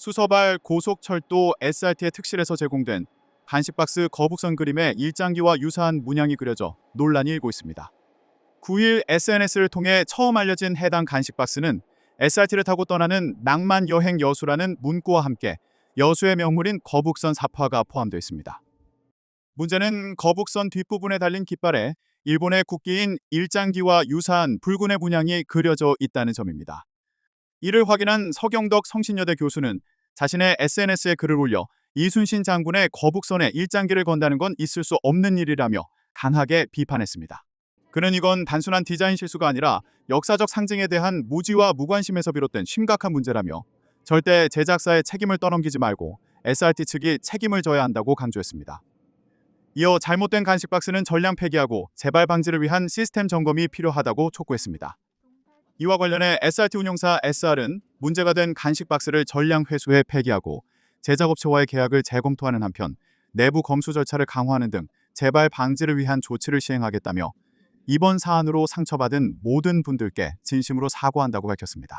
수서발 고속철도 SRT의 특실에서 제공된 간식박스 거북선 그림에 일장기와 유사한 문양이 그려져 논란이 일고 있습니다. 9일 SNS를 통해 처음 알려진 해당 간식박스는 SRT를 타고 떠나는 낭만 여행 여수라는 문구와 함께 여수의 명물인 거북선 사파가 포함되어 있습니다. 문제는 거북선 뒷부분에 달린 깃발에 일본의 국기인 일장기와 유사한 붉은의 문양이 그려져 있다는 점입니다. 이를 확인한 서경덕 성신여대 교수는 자신의 SNS에 글을 올려 이순신 장군의 거북선에 일장기를 건다는 건 있을 수 없는 일이라며 강하게 비판했습니다. 그는 이건 단순한 디자인 실수가 아니라 역사적 상징에 대한 무지와 무관심에서 비롯된 심각한 문제라며 절대 제작사의 책임을 떠넘기지 말고 SRT 측이 책임을 져야 한다고 강조했습니다. 이어 잘못된 간식 박스는 전량 폐기하고 재발 방지를 위한 시스템 점검이 필요하다고 촉구했습니다. 이와 관련해 SRT 운용사 SR은 문제가 된 간식 박스를 전량 회수해 폐기하고 제작업체와의 계약을 재검토하는 한편 내부 검수 절차를 강화하는 등 재발 방지를 위한 조치를 시행하겠다며 이번 사안으로 상처받은 모든 분들께 진심으로 사과한다고 밝혔습니다.